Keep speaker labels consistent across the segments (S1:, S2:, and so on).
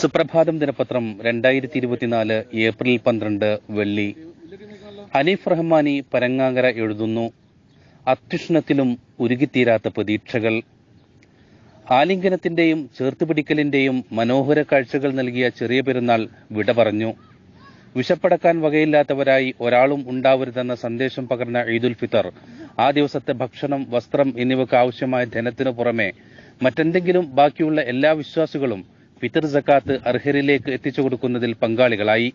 S1: സുപ്രഭാതം ദിനപത്രം രണ്ടായിരത്തി ഇരുപത്തിനാല് ഏപ്രിൽ പന്ത്രണ്ട് വെള്ളി. ഹനീഫ് റഹ്മാനി പരങ്ങാങ്കര എഴുതുന്നു. അത്യുഷ്ണത്തിലും ഉരുകിത്തീരാത്ത പ്രതീക്ഷകൾ. ആലിംഗനത്തിന്റെയും ചേർത്തുപിടിക്കലിന്റെയും മനോഹര കാഴ്ചകൾ നൽകിയ ചെറിയ പെരുന്നാൾ വിട പറഞ്ഞു. വിശപ്പടക്കാൻ വകയില്ലാത്തവരായി ഒരാളും ഉണ്ടാവരുതെന്ന സന്ദേശം പകർന്ന ഈദുൽ ഫിത്തർ ആ ദിവസത്തെ ഭക്ഷണം വസ്ത്രം എന്നിവയ്ക്ക് ആവശ്യമായ ധനത്തിനു പുറമെ മറ്റെന്തെങ്കിലും ബാക്കിയുള്ള എല്ലാ വിശ്വാസികളും ഫിത്തർ സക്കാത്ത് അർഹരിലേക്ക് എത്തിച്ചു കൊടുക്കുന്നതിൽ പങ്കാളികളായി.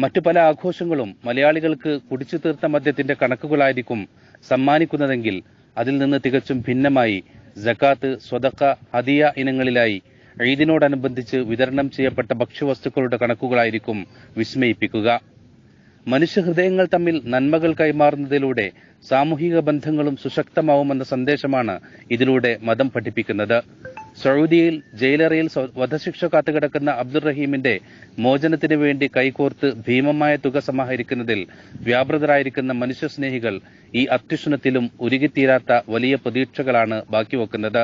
S1: മറ്റു പല ആഘോഷങ്ങളും മലയാളികൾക്ക് കുടിച്ചു തീർത്ത മദ്യത്തിന്റെ കണക്കുകളായിരിക്കും സമ്മാനിക്കുന്നതെങ്കിൽ അതിൽ നിന്ന് തികച്ചും ഭിന്നമായി ജക്കാത്ത് സ്വതക്ക ഹദിയ ഇനങ്ങളിലായി ഈദിനോടനുബന്ധിച്ച് വിതരണം ചെയ്യപ്പെട്ട ഭക്ഷ്യവസ്തുക്കളുടെ കണക്കുകളായിരിക്കും വിസ്മയിപ്പിക്കുക. മനുഷ്യഹൃദയങ്ങൾ തമ്മിൽ നന്മകൾ കൈമാറുന്നതിലൂടെ സാമൂഹിക ബന്ധങ്ങളും സുശക്തമാവുമെന്ന സന്ദേശമാണ് ഇതിലൂടെ മതം പഠിപ്പിക്കുന്നത്. സൗദിയിൽ ജയിലറയിൽ വധശിക്ഷ കാത്തുകിടക്കുന്ന അബ്ദുൾ റഹീമിന്റെ മോചനത്തിന് വേണ്ടി കൈകോർത്ത് ഭീമമായ തുക സമാഹരിക്കുന്നതിൽ വ്യാപൃതരായിരിക്കുന്ന മനുഷ്യസ്നേഹികൾ ഈ അത്യുഷ്ണത്തിലും ഉരുകിത്തീരാത്ത വലിയ പ്രതീക്ഷകളാണ് ബാക്കിവെക്കുന്നത്.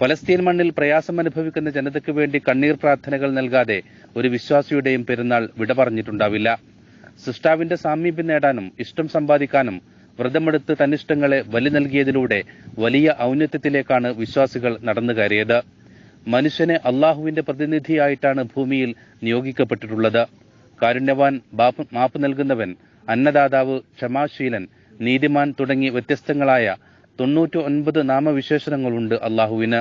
S1: പലസ്തീൻ മണ്ണിൽ പ്രയാസം അനുഭവിക്കുന്ന ജനതയ്ക്ക് വേണ്ടി കണ്ണീർ പ്രാർത്ഥനകൾ നൽകാതെ ഒരു വിശ്വാസിയുടെയും പെരുന്നാൾ വിട പറഞ്ഞിട്ടുണ്ടാവില്ല. സൃഷ്ടാവിന്റെ സാമീപ്യം നേടാനും ഇഷ്ടം സമ്പാദിക്കാനും വ്രതമെടുത്ത് തന്നിഷ്ടങ്ങളെ ബലി നൽകിയതിലൂടെ വലിയ ഔന്നത്യത്തിലേക്കാണ് വിശ്വാസികൾ നടന്നു കയറിയത്. മനുഷ്യനെ അള്ളാഹുവിന്റെ പ്രതിനിധിയായിട്ടാണ് ഭൂമിയിൽ നിയോഗിക്കപ്പെട്ടിട്ടുള്ളത്. കാരുണ്യവാൻ മാപ്പ് നൽകുന്നവൻ അന്നദാതാവ് ക്ഷമാശീലൻ നീതിമാൻ തുടങ്ങി വ്യത്യസ്തങ്ങളായ തൊണ്ണൂറ്റി ഒൻപത് നാമവിശേഷണങ്ങളുണ്ട് അള്ളാഹുവിന്.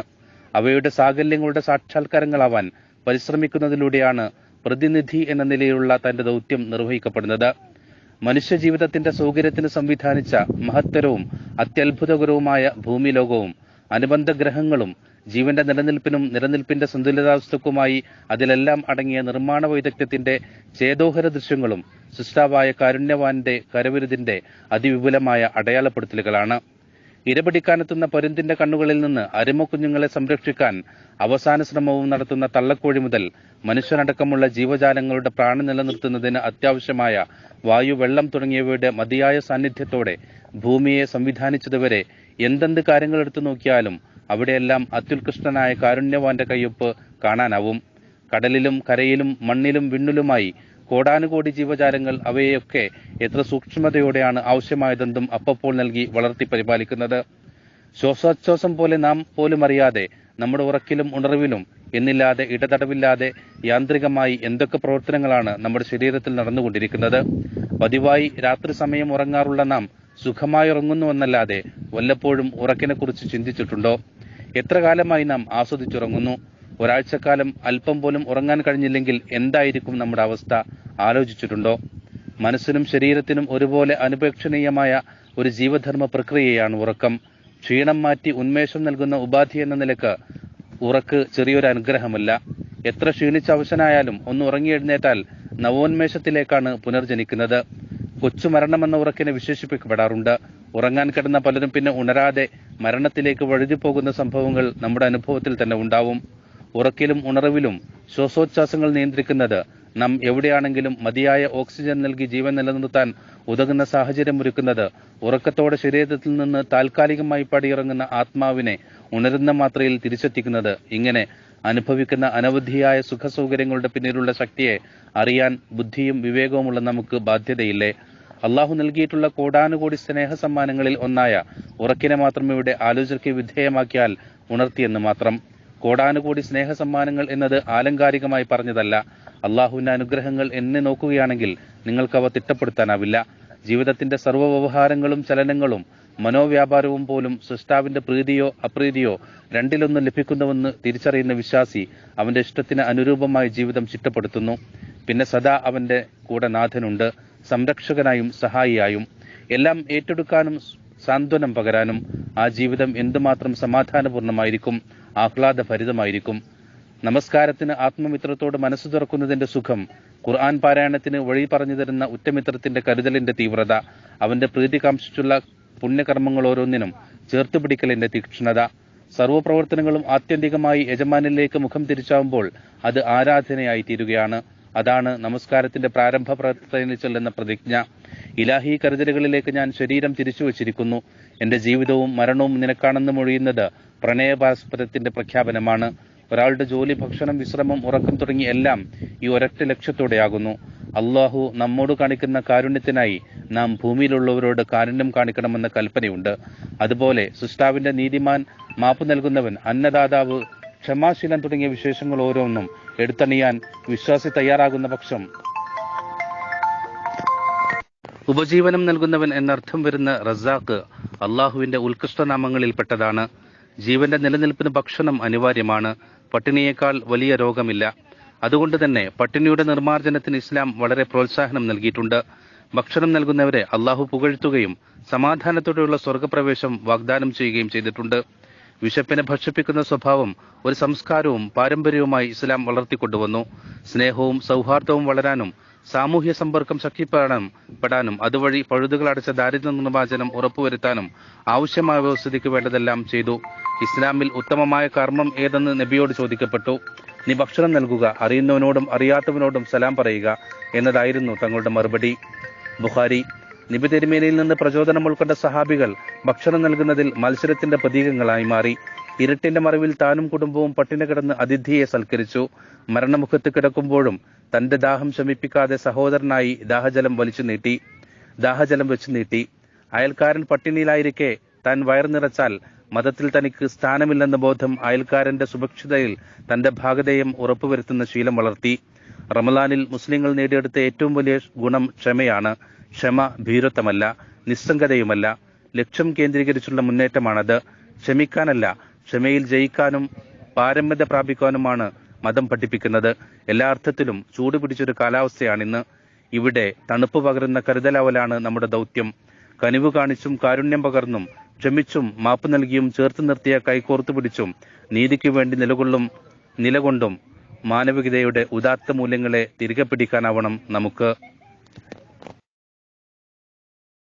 S1: അവയുടെ സാകല്യങ്ങളുടെ സാക്ഷാത്കാരങ്ങളാവാൻ പരിശ്രമിക്കുന്നതിലൂടെയാണ് പ്രതിനിധി എന്ന നിലയിലുള്ള തന്റെ ദൗത്യം നിർവഹിക്കപ്പെടുന്നത്. മനുഷ്യജീവിതത്തിന്റെ സൗകര്യത്തിന് സംവിധാനിച്ച മഹത്തരവും അത്യത്ഭുതകരവുമായ ഭൂമിലോകവും അനുബന്ധ ഗ്രഹങ്ങളും ജീവന്റെ നിലനിൽപ്പിനും നിലനിൽപ്പിന്റെ സന്തുലിതാവസ്ഥക്കുമായി അതിലെല്ലാം അടങ്ങിയ നിർമ്മാണ വൈദഗ്ധ്യത്തിന്റെ ചേതോഹര ദൃശ്യങ്ങളും സൃഷ്ടാവായ കാരുണ്യവാന്റെ കരവിരുതിന്റെ അതിവിപുലമായ അടയാളപ്പെടുത്തലുകളാണ്. ഇരപിടിക്കാനെത്തുന്ന പരുന്തിന്റെ കണ്ണുകളിൽ നിന്ന് അരുമക്കുഞ്ഞുങ്ങളെ സംരക്ഷിക്കാൻ അവസാന ശ്രമവും നടത്തുന്ന തള്ളക്കോഴി മുതൽ മനുഷ്യനടക്കമുള്ള ജീവജാലങ്ങളുടെ പ്രാണൻ നിലനിർത്തുന്നതിന് അത്യാവശ്യമായ വായു വെള്ളം തുടങ്ങിയവയുടെ മതിയായ സാന്നിധ്യത്തോടെ ഭൂമിയെ സംവിധാനിച്ചതുവരെ എന്തെന്ത് കാര്യങ്ങൾ എടുത്തു നോക്കിയാലും അവിടെയെല്ലാം അത്യുത്കൃഷ്ടനായ കാരുണ്യവാന്റെ കയ്യൊപ്പ് കാണാനാവും. കടലിലും കരയിലും മണ്ണിലും വിണ്ണിലുമായി കോടാനുകോടി ജീവജാലങ്ങൾ അവയെയൊക്കെ എത്ര സൂക്ഷ്മതയോടെയാണ് ആവശ്യമായതെന്തും അപ്പപ്പോൾ നൽകി വളർത്തി പരിപാലിക്കുന്നത്. ശ്വാസോച്ഛ്വാസം പോലെ നാം പോലും അറിയാതെ നമ്മുടെ ഉറക്കിലും ഉണർവിലും എന്നില്ലാതെ ഇടതടവില്ലാതെ യാന്ത്രികമായി എന്തൊക്കെ പ്രവർത്തനങ്ങളാണ് നമ്മുടെ ശരീരത്തിൽ നടന്നുകൊണ്ടിരിക്കുന്നത്. പതിവായി രാത്രി സമയം ഉറങ്ങാറുള്ള നാം സുഖമായി ഉറങ്ങുന്നുവെന്നല്ലാതെ വല്ലപ്പോഴും ഉറക്കിനെക്കുറിച്ച് ചിന്തിച്ചിട്ടുണ്ടോ? എത്ര കാലമായി നാം ആസ്വദിച്ചുറങ്ങുന്നു? ഒരാഴ്ചക്കാലം അല്പം പോലും ഉറങ്ങാൻ കഴിഞ്ഞില്ലെങ്കിൽ എന്തായിരിക്കും നമ്മുടെ അവസ്ഥ? ആലോചിച്ചിട്ടുണ്ടോ? മനസ്സിനും ശരീരത്തിനും ഒരുപോലെ അനുപേക്ഷണീയമായ ഒരു ജീവധർമ്മ പ്രക്രിയയാണ് ഉറക്കം. ക്ഷീണം മാറ്റി ഉന്മേഷം നൽകുന്ന ഉപാധി എന്ന നിലയ്ക്ക് ഉറക്ക് ചെറിയൊരു അനുഗ്രഹമല്ല. എത്ര ക്ഷീണിച്ച അവശനായാലും ഒന്ന് ഉറങ്ങിയെഴുന്നേറ്റാൽ നവോന്മേഷത്തിലേക്കാണ് പുനർജനിക്കുന്നത്. കൊച്ചു മരണമെന്ന ഉറക്കിനെ വിശേഷിപ്പിക്കപ്പെടാറുണ്ട്. ഉറങ്ങാൻ കിടന്ന പലരും പിന്നെ ഉണരാതെ മരണത്തിലേക്ക് വഴുതിപ്പോകുന്ന സംഭവങ്ങൾ നമ്മുടെ അനുഭവത്തിൽ തന്നെ ഉണ്ടാവും. ഉറക്കിലും ഉണർവിലും ശ്വാസോച്ഛ്വാസങ്ങൾ നിയന്ത്രിക്കുന്നത് നാം എവിടെയാണെങ്കിലും മതിയായ ഓക്സിജൻ നൽകി ജീവൻ നിലനിർത്താൻ ഉതകുന്ന സാഹചര്യം ഒരുക്കുന്നത് ഉറക്കത്തോടെ ശരീരത്തിൽ നിന്ന് താൽക്കാലികമായി പടിയിറങ്ങുന്ന ആത്മാവിനെ ഉണരുന്ന മാത്രയിൽ തിരിച്ചെത്തിക്കുന്നത് ഇങ്ങനെ അനുഭവിക്കുന്ന അനവധിയായ സുഖസൗകര്യങ്ങളുടെ പിന്നിലുള്ള ശക്തിയെ അറിയാൻ ബുദ്ധിയും വിവേകവുമുള്ള നമുക്ക് ബാധ്യതയില്ലേ? അള്ളാഹു നൽകിയിട്ടുള്ള കോടാനുകോടി സ്നേഹ സമ്മാനങ്ങളിൽ ഒന്നായ ഉറക്കിനെ മാത്രം ഇവിടെ ആലോചനയ്ക്ക് വിധേയമാക്കിയാൽ ഉണർത്തിയെന്ന് മാത്രം. കോടാനുകോടി സ്നേഹ സമ്മാനങ്ങൾ എന്നത് ആലങ്കാരികമായി പറഞ്ഞതല്ല. അള്ളാഹുവിന്റെ അനുഗ്രഹങ്ങൾ എന്നെ നോക്കുകയാണെങ്കിൽ നിങ്ങൾക്കവ തിട്ടപ്പെടുത്താനാവില്ല. ജീവിതത്തിന്റെ സർവ വ്യവഹാരങ്ങളും ചലനങ്ങളും മനോവ്യാപാരവും പോലും സൃഷ്ടാവിന്റെ പ്രീതിയോ അപ്രീതിയോ രണ്ടിലൊന്ന് ലഭിക്കുന്നുവെന്ന് തിരിച്ചറിയുന്ന വിശ്വാസി അവന്റെ ഇഷ്ടത്തിന് അനുരൂപമായി ജീവിതം ചിട്ടപ്പെടുത്തുന്നു. പിന്നെ സദാ അവന്റെ കൂടെ നാഥനുണ്ട്. സംരക്ഷകനായും സഹായിയായും. എല്ലാം ഏറ്റെടുക്കാനും സാന്ത്വനം പകരാനും ആ ജീവിതം എന്തുമാത്രം സമാധാനപൂർണമായിരിക്കും ആഹ്ലാദഭരിതമായിരിക്കും. നമസ്കാരത്തിന് ആത്മമിത്രത്തോട് മനസ്സ് തുറക്കുന്നതിന്റെ സുഖം ഖുർആൻ പാരായണത്തിന് വഴി പറഞ്ഞു തരുന്ന ഉറ്റമിത്രത്തിന്റെ കരുതലിന്റെ തീവ്രത അവന്റെ പ്രീതി കാംക്ഷിച്ചുള്ള പുണ്യകർമ്മങ്ങൾ ഓരോന്നിനും ചേർത്തുപിടിക്കലിന്റെ തീക്ഷ്ണത. സർവപ്രവർത്തനങ്ങളും ആത്യന്തികമായി യജമാനിലേക്ക് മുഖം തിരിച്ചാവുമ്പോൾ അത് ആരാധനയായി തീരുകയാണ് അതാണ് നമസ്കാരത്തിന്റെ പ്രാരംഭ പ്രവർത്തനത്തിൽ ചൊല്ലുന്ന പ്രതിജ്ഞ. ഇലാഹി കരുതലുകളിലേക്ക് ഞാൻ ശരീരം തിരിച്ചു വച്ചിരിക്കുന്നു. എന്റെ ജീവിതവും മരണവും നിനക്കാണെന്ന് മൊഴിയുന്നത് പ്രണയപാസ്പരത്തിന്റെ പ്രഖ്യാപനമാണ്. ഒരാളുടെ ജോലി ഭക്ഷണം വിശ്രമം ഉറക്കം തുടങ്ങി എല്ലാം ഈ ഒരൊറ്റ ലക്ഷ്യത്തോടെയാകുന്നു. അള്ളാഹു നമ്മോട് കാണിക്കുന്ന കാരുണ്യത്തിനായി നാം ഭൂമിയിലുള്ളവരോട് കാരുണ്യം കാണിക്കണമെന്ന കൽപ്പനയുണ്ട്. അതുപോലെ സൃഷ്ടാവിന്റെ നീതിമാൻ മാപ്പ് നൽകുന്നവൻ അന്നദാതാവ് ക്ഷമാശീലം തുടങ്ങിയ വിശേഷങ്ങൾ ഓരോന്നും എടുത്തണിയാൻ വിശ്വാസി തയ്യാറാകുന്ന പക്ഷം. ഉപജീവനം നൽകുന്നവൻ എന്നർത്ഥം വരുന്ന റസാഖ് അള്ളാഹുവിന്റെ ഉത്കൃഷ്ടനാമങ്ങളിൽപ്പെട്ടതാണ്. ജീവന്റെ നിലനിൽപ്പിന് ഭക്ഷണം അനിവാര്യമാണ്. പട്ടിണിയേക്കാൾ വലിയ രോഗമില്ല. അതുകൊണ്ട് തന്നെ പട്ടിണിയുടെ നിർമ്മാർജനത്തിന് ഇസ്ലാം വളരെ പ്രോത്സാഹനം നൽകിയിട്ടുണ്ട്. ഭക്ഷണം നൽകുന്നവരെ അള്ളാഹു പുകഴ്ത്തുകയും സമാധാനത്തോടെയുള്ള സ്വർഗപ്രവേശം വാഗ്ദാനം ചെയ്യുകയും ചെയ്തിട്ടുണ്ട്. വിശപ്പിനെ ഭക്ഷിപ്പിക്കുന്ന സ്വഭാവം ഒരു സംസ്കാരവും പാരമ്പര്യവുമായി ഇസ്ലാം വളർത്തിക്കൊണ്ടുവന്നു. സ്നേഹവും സൗഹാർദ്ദവും വളരാനും സാമൂഹ്യ സമ്പർക്കം ശക്തിപ്പെടാനും പെടാനും അതുവഴി പഴുതുകൾ അടച്ച ദാരിദ്ര്യ നിർമ്മാർജനം ഉറപ്പുവരുത്താനും ആവശ്യമായ വ്യവസ്ഥയ്ക്ക് വേണ്ടതെല്ലാം ചെയ്തു. ഇസ്ലാമിൽ ഉത്തമമായ കർമ്മം ഏതെന്ന് നബിയോട് ചോദിക്കപ്പെട്ടു. നീ ഭക്ഷണം നൽകുക അറിയുന്നവനോടും അറിയാത്തവനോടും സലാം പറയുക എന്നതായിരുന്നു തങ്ങളുടെ മറുപടി. ബുഖാരി നബി നിന്ന് പ്രചോദനം ഉൾക്കൊണ്ട സഹാബികൾ ഭക്ഷണം നൽകുന്നതിൽ മത്സരത്തിന്റെ പ്രതീകങ്ങളായി മാറി. ഇരുട്ടിന്റെ മറവിൽ താനും കുടുംബവും പട്ടിണി കിടന്ന് അതിഥിയെ സൽക്കരിച്ചു. മരണമുഖത്ത് കിടക്കുമ്പോഴും തന്റെ ദാഹം ശമിപ്പിക്കാതെ സഹോദരനായി ദാഹജലം വലിച്ചു നീട്ടി. ദാഹജലം വെച്ചു നീട്ടി. അയൽക്കാരൻ പട്ടിണിയിലായിരിക്കെ താൻ വയർ നിറച്ചാൽ മതത്തിൽ തനിക്ക് സ്ഥാനമില്ലെന്ന ബോധം അയൽക്കാരന്റെ സുഭക്ഷിതയിൽ തന്റെ ഭാഗതയും ഉറപ്പുവരുത്തുന്ന ശീലം വളർത്തി. റമലാനിൽ മുസ്ലിങ്ങൾ നേടിയെടുത്ത ഏറ്റവും വലിയ ഗുണം ക്ഷമയാണ്. ക്ഷമ ഭീരത്വമല്ല നിസ്സംഗതയുമല്ല ലക്ഷ്യം കേന്ദ്രീകരിച്ചുള്ള മുന്നേറ്റമാണത്. ക്ഷമിക്കാനല്ല ക്ഷമയിൽ ജയിക്കാനും പാരമ്യത പ്രാപിക്കാനുമാണ് മതം പഠിപ്പിക്കുന്നത്. എല്ലാ അർത്ഥത്തിലും ചൂട് പിടിച്ചൊരു കാലാവസ്ഥയാണിന്ന്. ഇവിടെ തണുപ്പ് പകരുന്ന കരുതലാവലാണ് നമ്മുടെ ദൗത്യം. കനിവ് കാണിച്ചും കാരുണ്യം പകർന്നും ക്ഷമിച്ചും മാപ്പ് നൽകിയും ചേർത്ത് നിർത്തിയ കൈകോർത്തു പിടിച്ചും നീതിക്ക് വേണ്ടി നിലകൊള്ളും നിലകൊണ്ടും മാനവികതയുടെ ഉദാത്ത മൂല്യങ്ങളെ തിരികെ പിടിക്കാനാവണം നമുക്ക്.